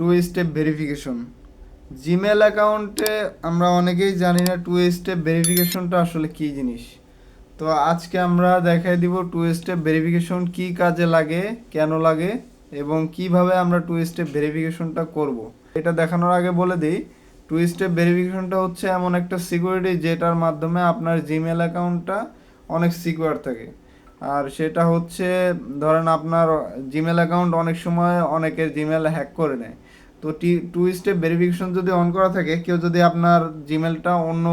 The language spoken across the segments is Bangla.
টু স্টেপ ভেরিফিকেশন জিমেল অ্যাকাউন্টে আমরা অনেকেই জানি না টু স্টেপ ভেরিফিকেশনটা আসলে কী জিনিস। তো আজকে আমরা দেখাই দিব টু স্টেপ ভেরিফিকেশন কী কাজে লাগে, কেন লাগে, এবং কীভাবে আমরা টু স্টেপ ভেরিফিকেশনটা করব। এটা দেখানোর আগে বলে দিই টু স্টেপ ভেরিফিকেশনটা হচ্ছে এমন একটা সিকিউরিটি যেটার মাধ্যমে আপনার জিমেল অ্যাকাউন্টটা অনেক সিকিউর থাকে। আর সেটা হচ্ছে, ধরেন আপনার জিমেল অ্যাকাউন্ট অনেক সময় অনেকের জিমেল হ্যাক করে নেয়। তো টি টু স্টেপ ভেরিফিকেশন যদি অন করা থাকে, কেউ যদি আপনার জিমেলটা অন্য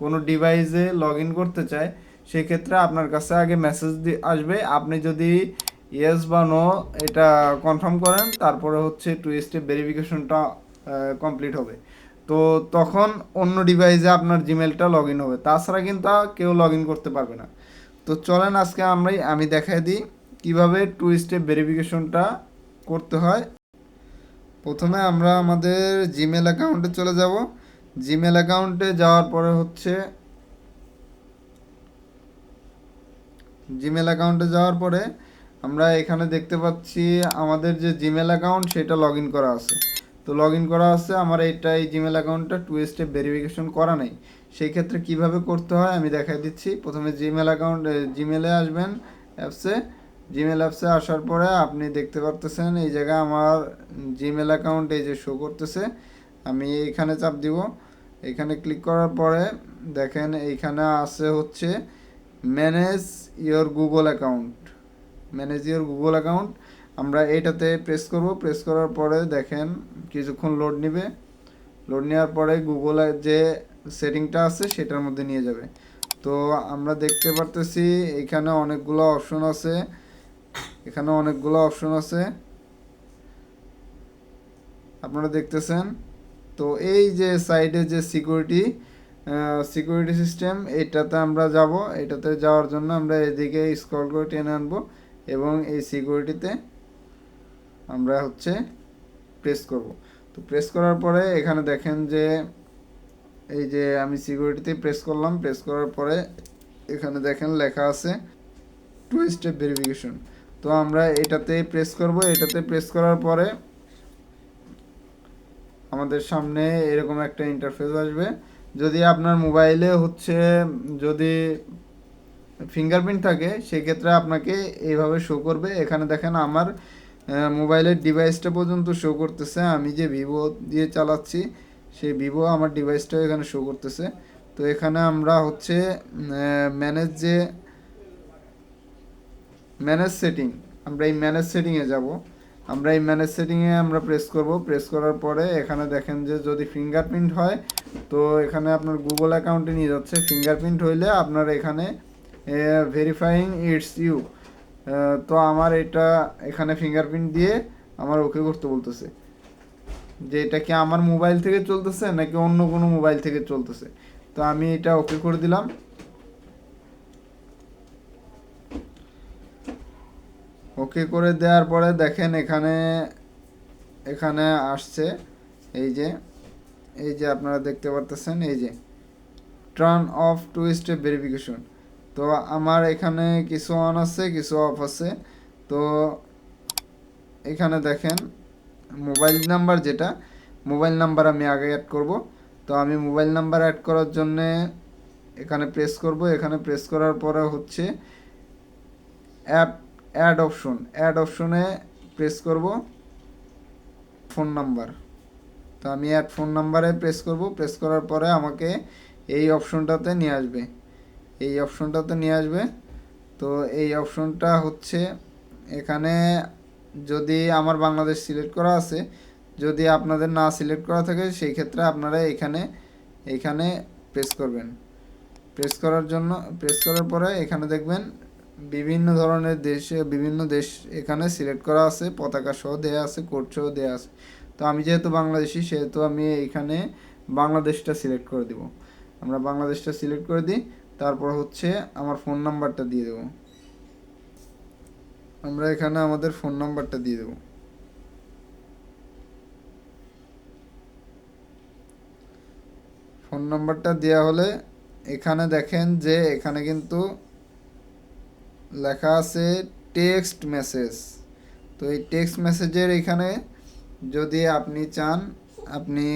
কোনো ডিভাইসে লগ ইন করতে চায়, সেক্ষেত্রে আপনার কাছে আগে মেসেজ আসবে। আপনি যদি ইয়েস বা নো এটা কনফার্ম করেন, তারপরে হচ্ছে টু স্টেপ ভেরিফিকেশনটা কমপ্লিট হবে। তো তখন অন্য ডিভাইসে আপনার জিমেলটা লগ ইন হবে। তাছাড়া কিন্তু কেউ লগ ইন করতে পারবে না। তো চলেন আজকে আমরাই, আমি দেখাই দিই কীভাবে টু স্টেপ ভেরিফিকেশনটা করতে হয়। প্রথমে আমরা আমাদের জিমেল অ্যাকাউন্টে চলে যাব। জিমেল অ্যাকাউন্টে যাওয়ার পরে হচ্ছে জিমেল অ্যাকাউন্টে যাওয়ার পরে আমরা এখানে দেখতে পাচ্ছি আমাদের যে জিমেল অ্যাকাউন্ট সেটা লগ করা আছে। তো লগ করা আছে, আমার এইটা এই জিমেল অ্যাকাউন্টটা টু স্টেপ ভেরিফিকেশন করা নেই। সেই ক্ষেত্রে কীভাবে করতে হয় আমি দেখাই দিচ্ছি। প্রথমে জিমেল অ্যাকাউন্ট জিমেলে আসবেন অ্যাপসে জিমেল অ্যাপসে আসার পরে আপনি দেখতে পারতেছেন এই জায়গায় আমার জিমেল অ্যাকাউন্ট এই যে শো করতেছে, আমি এইখানে চাপ দিব। এখানে ক্লিক করার পরে দেখেন এইখানে আছে হচ্ছে manage your Google account manage your Google account আমরা এইটাতে প্রেস করব। প্রেস করার পরে দেখেন কিছুক্ষণ লোড নেবে। লোড নেওয়ার পরে গুগলে যে সেটিংটা আছে সেটার মধ্যে নিয়ে যাবে। তো আমরা দেখতে পারতেছি এখানে অনেকগুলো অপশন আছে। এখানে অনেকগুলো অপশন আছে। আপনারা দেখতেছেন। তো এই যে সাইডে যে সিকিউরিটি সিকিউরিটি সিস্টেম এটাতে আমরা যাব। এটাতে যাওয়ার জন্য আমরা এদিকে স্ক্রল করে টেনে আনব এবং এই সিকিউরিটিতে আমরা হচ্ছে প্রেস করব। তো প্রেস করার পরে এখানে দেখেন যে এই যে আমি সিকিউরিটিতে প্রেস করলাম। প্রেস করার পরে এখানে দেখেন লেখা আছে টু স্টেপ ভেরিফিকেশন তো আমরা এটাতে প্রেস করব। এটাতে প্রেস করার পরে আমাদের সামনে এরকম একটা ইন্টারফেস আসবে। যদি আপনার মোবাইলে হচ্ছে যদি ফিঙ্গারপ্রিন্ট থাকে, সেক্ষেত্রে আপনাকে এইভাবে শো করবে। এখানে দেখেন আমার মোবাইলের ডিভাইসটা পর্যন্ত শো করতেছে। আমি যে ভিভো দিয়ে চালাচ্ছি, সেই ভিভো আমার ডিভাইসটাও এখানে শো করতেছে। তো এখানে আমরা হচ্ছে ম্যানেজ যে ম্যানেজ সেটিং আমরা এই ম্যানেজ সেটিংয়ে যাব। আমরা এই ম্যানেজ সেটিংয়ে আমরা প্রেস করব। প্রেস করার পরে এখানে দেখেন যে যদি ফিঙ্গারপ্রিন্ট হয়, তো এখানে আপনার গুগল অ্যাকাউন্টে নিয়ে যাচ্ছে। ফিঙ্গারপ্রিন্ট হইলে আপনার এখানে ভেরিফাইং ইটস ইউ তো আমার এটা এখানে ফিঙ্গারপ্রিন্ট দিয়ে আমার ওকে করতে বলতেছে। যে এটা কি আমার মোবাইল থেকে চলতেছে, নাকি অন্য কোনো মোবাইল থেকে চলতেছে? তো আমি এটা ওকে করে দিলাম। ওকে করে দেওয়ার পরে দেখেন এখানে এখানে আসছে। এই যে এই যে আপনারা দেখতে পারতেছেন, এই যে turn off two step verification তো আমার এখানে কিছু অন আছে, কিছু অফ আছে। তো এখানে দেখেন মোবাইল নাম্বার যেটা মোবাইল নাম্বার আমি আগে অ্যাড করব। তো আমি মোবাইল নাম্বার অ্যাড করার জন্যে এখানে প্রেস করব। এখানে প্রেস করার পরে হচ্ছে অ্যাপ অ্যাড অপশন অ্যাড অপশনে প্রেস করব ফোন নাম্বার তো আমি অ্যাড ফোন নাম্বারে প্রেস করব প্রেস করার পরে আমাকে এই অপশনটাতে নিয়ে আসবে। এই অপশনটাতে নিয়ে আসবে। তো এই অপশনটা হচ্ছে এখানে যদি আমার বাংলাদেশ সিলেক্ট করা আছে, যদি আপনাদের না সিলেক্ট করা থাকে, সেই ক্ষেত্রে আপনারা এখানে এখানে প্রেস করবেন। প্রেস করার জন্য প্রেস করার পরে এখানে দেখবেন বিভিন্ন ধরনের দেশে, বিভিন্ন দেশ এখানে সিলেক্ট করা আছে পতাকা সহ দেয়া আছে কোড সহ দেয়া আছে। তো আমি যেহেতু বাংলাদেশি, সেহেতু আমি এখানে বাংলাদেশটা সিলেক্ট করে দিব। আমরা বাংলাদেশটা সিলেক্ট করে দিই, তারপর হচ্ছে আমার ফোন নাম্বারটা দিয়ে দেবো। আমরা এখানে আমাদের ফোন নাম্বারটা দিয়ে দেবো। ফোন নাম্বারটা দেওয়া হলে এখানে দেখেন যে এখানে কিন্তু লেখা আছে টেক্সট মেসেজ তো এই টেক্সট মেসেজের এখানে যদি আপনি চান, আপনি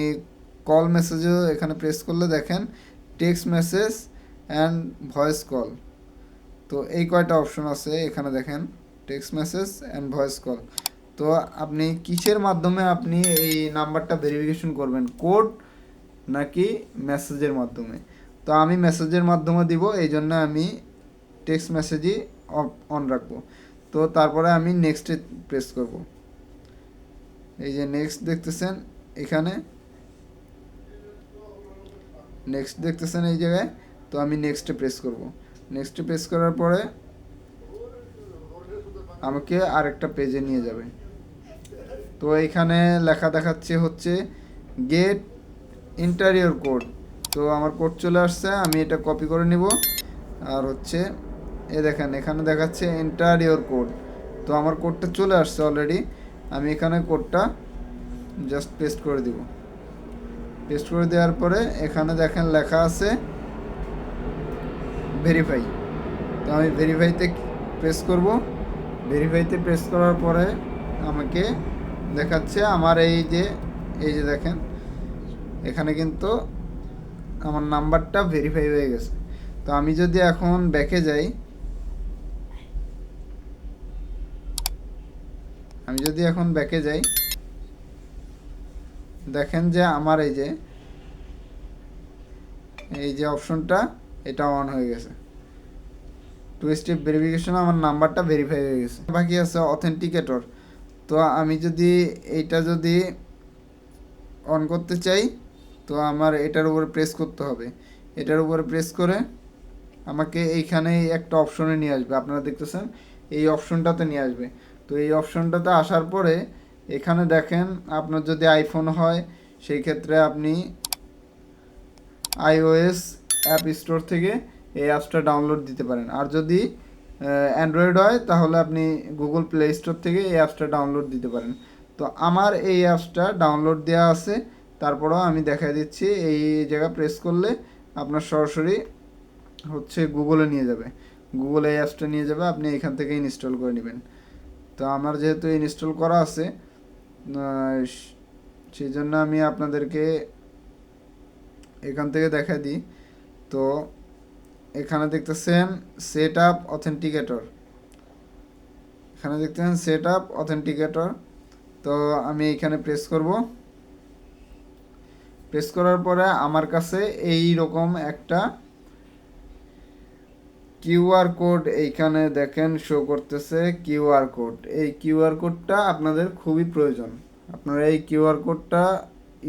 কল মেসেজও এখানে প্রেস করলে দেখেন text message and voice call তো এই কয়টা অপশন আছে এখানে দেখেন text message and voice call তো আপনি কিসের মাধ্যমে আপনি এই নাম্বারটা ভেরিফিকেশন করবেন কোড নাকি মেসেজের মাধ্যমে? তো আমি মেসেজের মাধ্যমে দিব এই জন্য আমি টেক্সট মেসেজই অন রাখব। তো তারপরে আমি নেক্সটে প্রেস করব। এই যে নেক্সট দেখতেছেন, এখানে নেক্সট দেখতেছেন এই জায়গায়, তো আমি নেক্সটে প্রেস করব। নেক্সটে প্রেস করার পরে আমাকে আরেকটা পেজে নিয়ে যাবে। তো এখানে লেখা দেখাচ্ছে হচ্ছে গেট ইন্টারিয়র কোড তো আমার কোড চলে আসছে, আমি এটা কপি করে নিব। আর হচ্ছে এ দেখেন, এখানে দেখাচ্ছে ইন্টারিয়র কোড তো আমার কোডটা চলে আসছে অলরেডি আমি এখানে কোডটা জাস্ট পেস্ট করে দিব। পেস্ট করে দেওয়ার পরে এখানে দেখেন লেখা আছে ভেরিফাই তো আমি ভেরিফাইতে প্রেস করব। ভেরিফাইতে প্রেস করার পরে আমাকে দেখাচ্ছে আমার এই যে এই যে দেখেন, এখানে কিন্তু আমার নাম্বারটা ভেরিফাই হয়ে গেছে। তো আমি যদি এখন ব্যাকে যাই আমি যদি এখন ব্যাকে যাই, দেখেন যে আমার এই যে এই যে অপশনটা, এটা অন হয়ে গেছে। টু স্টেপ ভেরিফিকেশন আমার নাম্বারটা ভেরিফাই হয়ে গেছে। বাকি আছে অথেন্টিকেটর তো আমি যদি এইটা যদি অন করতে চাই, তো আমার এটার উপরে প্রেস করতে হবে। এটার উপরে প্রেস করে আমাকে এইখানে একটা অপশনে নিয়ে আসবে। আপনারা দেখতেছেন, এই অপশনটাতে নিয়ে আসবে। তো এই অপশনটাতে আসার পরে এখানে দেখেন আপনার যদি আইফোন হয়, সেই ক্ষেত্রে আপনি আইওএস অ্যাপ স্টোর থেকে এই অ্যাপসটা ডাউনলোড দিতে পারেন। আর যদি অ্যান্ড্রয়েড হয়, তাহলে আপনি গুগল প্লে স্টোর থেকে এই অ্যাপসটা ডাউনলোড দিতে পারেন। তো আমার এই অ্যাপসটা ডাউনলোড দেওয়া আছে, তারপরেও আমি দেখাই দিচ্ছি, এই জায়গা প্রেস করলে আপনার সরাসরি হচ্ছে গুগলে নিয়ে যাবে। গুগল এই অ্যাপসটা নিয়ে যাবে, আপনি এখান থেকে ইনস্টল করে নেবেন। তো আমার যেহেতু ইনস্টল করা আছে সেই জন্য আমি আপনাদেরকে এখান থেকে দেখা দিই। তো এখানে দেখতেছেন সেট আপ অথেন্টিকেটর এখানে দেখতেছেন সেট আপ অথেন্টিকেটর তো আমি এখানে প্রেস করব। প্রেস করার পরে আমার কাছে এই রকম একটা কিউআর কোড এইখানে দেখেন শো করতেছে কিউআর কোড। এই কিউআর কোডটা আপনাদের খুবই প্রয়োজন। আপনারা এই কিউআর কোডটা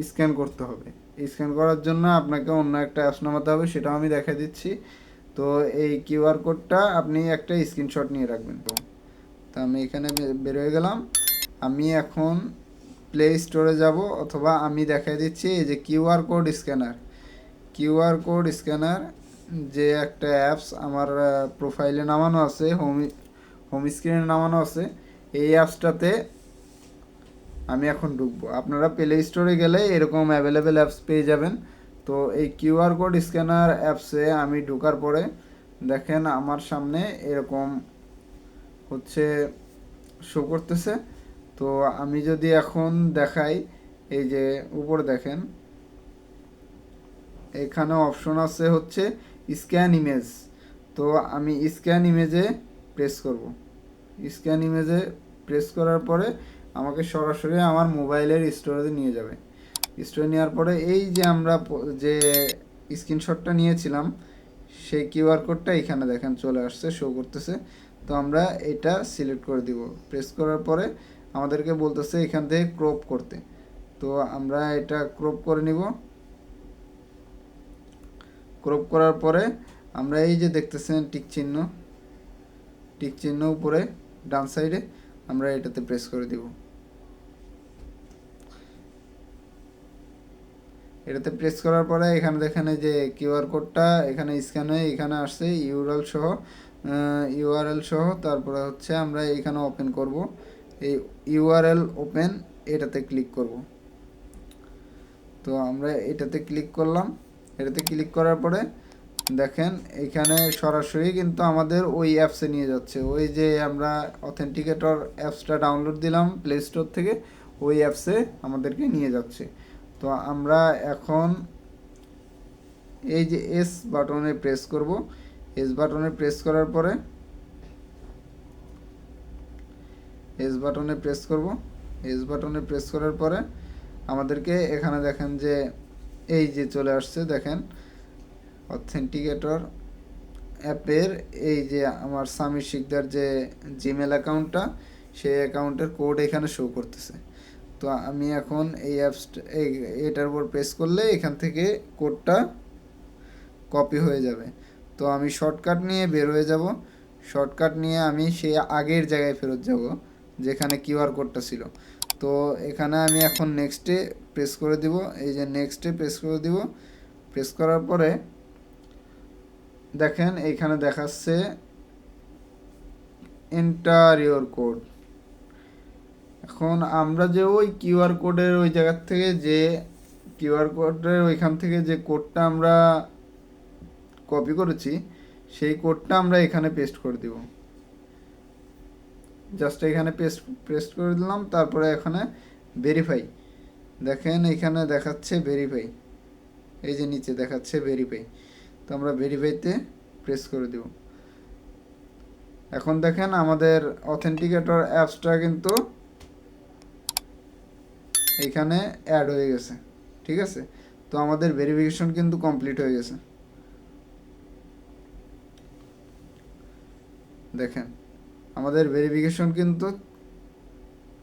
স্ক্যান করতে হবে। স্ক্যান করার জন্য আপনাকে অন্য একটা অ্যাপস নামাতে হবে সেটাও আমি দেখা দিচ্ছি। তো এই কিউআর কোডটা আপনি একটা স্ক্রিনশট নিয়ে রাখবেন। তো তো আমি এখানে বের হয়ে গেলাম। আমি এখন প্লে স্টোরে যাব, অথবা আমি দেখাই দিচ্ছি এই যে QR code scanner. QR code scanner যে একটা অ্যাপস আমার প্রোফাইলে নামানো আছে হোম হোম স্ক্রিনে নামানো আছে, এই অ্যাপসটাতে আমি এখন ঢুকবো। আপনারা প্লে স্টোরে গেলে এরকম অ্যাভেলেবেল অ্যাপস পেয়ে যাবেন। তো এই কিউআর কোড স্ক্যানার অ্যাপসে আমি ঢোকার পরে দেখেন আমার সামনে এরকম হচ্ছে শো করতেছে। তো আমি যদি এখন দেখাই, এই যে উপর দেখেন, এখানে অপশন আছে হচ্ছে স্ক্যান ইমেজ তো আমি স্ক্যান ইমেজে প্রেস করব। স্ক্যান ইমেজে প্রেস করার পরে আমাকে সরাসরি আমার মোবাইলের স্টোরেজে নিয়ে যাবে। স্টোরে নেওয়ার পরে এই যে আমরা যে স্ক্রিনশটটা নিয়েছিলাম, সেই কিউআর কোডটা এখানে দেখেন চলে আসছে শো করতেছে। তো আমরা এটা সিলেক্ট করে দিব। প্রেস করার পরে আমাদেরকে বলতেছে এখান থেকে ক্রপ করতে। তো আমরা এটা ক্রপ করে নিব। ক্রপ করার পরে আমরা এই যে দেখতেছেন টিক চিহ্ন টিক চিহ্ন উপরে ডান সাইডে আমরা এটাতে প্রেস করে দিব। এটাতে প্রেস করার পরে এখানে দেখেন যে কিউআর কোডটা এখানে স্ক্যান হয়ে এখানে আসছে ইউআরএল সহ ইউআরএল সহ, তারপরে হচ্ছে আমরা এখানে ওপেন করব। এই ইউআরএল ওপেন এটাতে ক্লিক করব। তো আমরা এটাতে ক্লিক করলাম। এটাতে ক্লিক করার পরে দেখেন এখানে সরাসরি কিন্তু আমাদের ওই অ্যাপসে নিয়ে যাচ্ছে। ওই যে আমরা অথেন্টিকেটর অ্যাপসটা ডাউনলোড দিলাম প্লে স্টোর থেকে, ওই অ্যাপসে আমাদেরকে নিয়ে যাচ্ছে। তো আমরা এখন এই যে এস বাটনে প্রেস করব। এস বাটনে প্রেস করার পরে এস বাটনে প্রেস করব। এস বাটনে প্রেস করার পরে আমাদেরকে এখানে দেখেন যে এই যে চলে আসছে, দেখেন। অথেন্টিকেটর অ্যাপের এই যে আমার স্বামী শিকদার যে জিমেল অ্যাকাউন্টটা সেই অ্যাকাউন্টের কোড এখানে শো করতেছে। তো আমি এখন এই অ্যাপসটা এই, এটার উপর প্রেস করলে এখান থেকে কোডটা কপি হয়ে যাবে। তো আমি শর্টকাট নিয়ে বের হয়ে যাব। শর্টকাট নিয়ে আমি সেই আগের জায়গায় ফেরত যাব, যেখানে কিউআর কোডটা ছিল। তো এখানে আমি এখন নেক্সটে প্রেস করে দিব। এই যে নেক্সটে প্রেস করে দিব। প্রেস করার পরে দেখেন এইখানে দেখাচ্ছে এন্টার ইওর কোড এখন আমরা যে ওই কিউআর কোডের ওই জায়গার থেকে যে কিউআর কোডের ওইখান থেকে যে কোডটা আমরা কপি করেছি, সেই কোডটা আমরা এখানে পেস্ট করে দিব। জাস্ট এখানে পেস্ট পেস্ট করে দিলাম, তারপরে এখানে ভেরিফাই দেখেন এখানে দেখাচ্ছে ভেরিফাই এই যে নিচে দেখাচ্ছে ভেরিফাই তো আমরা ভেরিফাইতে প্রেস করে দিব। এখন দেখেন আমাদের অথেন্টিকেটর অ্যাপসটা কিন্তু এখানে অ্যাড হয়ে গেছে। ঠিক আছে? তো আমাদের ভেরিফিকেশন কিন্তু কমপ্লিট হয়ে গেছে। দেখেন। আমাদের ভেরিফিকেশন কিন্তু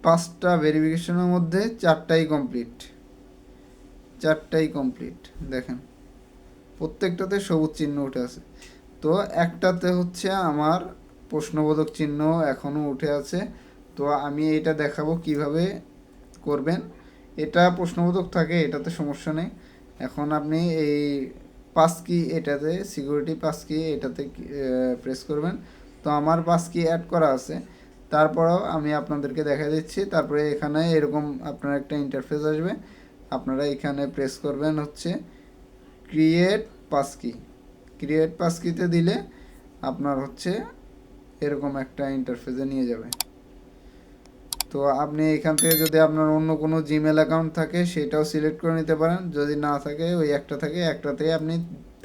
পাঁচটা ভেরিফিকেশনের মধ্যে চারটাই কমপ্লিট চারটাই কমপ্লিট দেখেন। প্রত্যেকটাতে সবুজ চিহ্ন উঠে আছে। তো একটাতে হচ্ছে আমার প্রশ্নবোধক চিহ্ন এখনও উঠে আছে। তো আমি এটা দেখাবো কীভাবে করবেন। এটা প্রশ্নবোধক থাকে, এটাতে সমস্যা নেই। এখন আপনি এই পাস কি এটাতে সিকিউরিটি পাস কি এটাতে প্রেস করবেন। তো আমার পাস কি অ্যাড করা আছে? তারপরেও আমি আপনাদেরকে দেখা দিচ্ছি। তারপরে এখানে এরকম আপনার একটা ইন্টারফেস আসবে। আপনারা এখানে প্রেস করবেন হচ্ছে ক্রিয়েট পাসকি ক্রিয়েট পাসকিতে দিলে আপনার হচ্ছে এরকম একটা ইন্টারফেসে নিয়ে যাবে। তো আপনি এখান থেকে যদি আপনার অন্য কোনো জিমেল অ্যাকাউন্ট থাকে, সেটাও সিলেক্ট করে নিতে পারেন। যদি না থাকে, ওই একটা থাকে, একটাতেই আপনি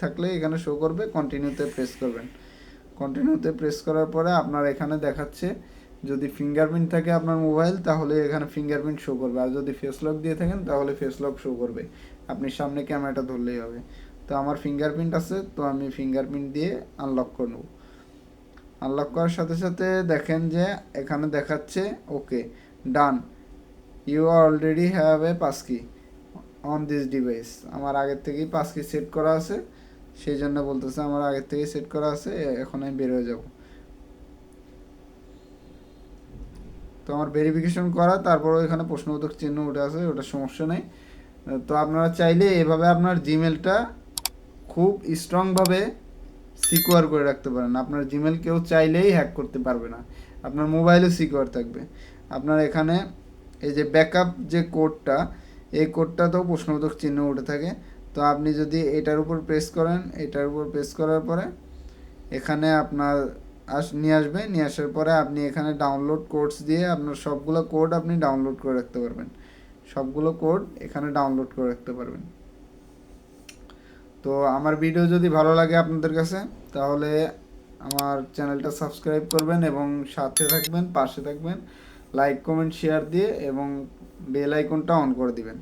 থাকলে এখানে শো করবে কন্টিনিউতে প্রেস করবেন। কন্টিনিউতে প্রেস করার পরে আপনার এখানে দেখাচ্ছে, যদি ফিঙ্গারপ্রিন্ট থাকে আপনার মোবাইল তাহলে এখানে ফিঙ্গারপ্রিন্ট শো করবে। আর যদি ফেস লক দিয়ে থাকেন, তাহলে ফেস লক শো করবে। আপনি সামনে ক্যামেরাটা ধরলেই হবে। তো আমার ফিঙ্গারপ্রিন্ট আছে, তো আমি ফিঙ্গারপ্রিন্ট দিয়ে আনলক করে নেব। আনলক করার সাথে সাথে দেখেন যে এখানে দেখাচ্ছে okay done you are already have a passkey on this device আমার আগের থেকেই পাসকি সেট করা আছে। সেই জন্য বলতেছে, আমার আগের থেকেই সেট করা আছে, এখন আমি বের হয়ে যাব। তো আমার ভেরিফিকেশন করা, তারপর এখানে প্রশ্নবোধক চিহ্ন উঠে আছে, ওটা সমস্যা নেই। তো আপনারা চাইলে এভাবে আপনার জিমেলটা খুব স্ট্রংভাবে সিকিউর করে রাখতে পারেন। আপনার জিমেল কেউ চাইলেই হ্যাক করতে পারবে না। আপনার মোবাইলও সিকিওর থাকবে। আপনার এখানে এই যে ব্যাকআপ যে কোডটা এই কোডটাতেও প্রশ্নবোধক চিহ্ন উঠে থাকে। তো আপনি যদি এটার উপর প্রেস করেন, এটার উপর প্রেস করার পরে এখানে আপনার আস, নিয়ে আসবে, নিয়ে আসার পরে আপনি এখানে ডাউনলোড কোডস দিয়ে আপনার সবগুলো কোড আপনি ডাউনলোড করে রাখতে পারবেন। সবগুলো কোড এখানে ডাউনলোড করে রাখতে পারবেন। তো আমার ভিডিও যদি ভালো লাগে আপনাদের কাছে, তাহলে আমার চ্যানেলটা সাবস্ক্রাইব করবেন এবং সাথে থাকবেন, পাশে থাকবেন লাইক কমেন্ট শেয়ার দিয়ে এবং বেল আইকনটা অন করে দিবেন।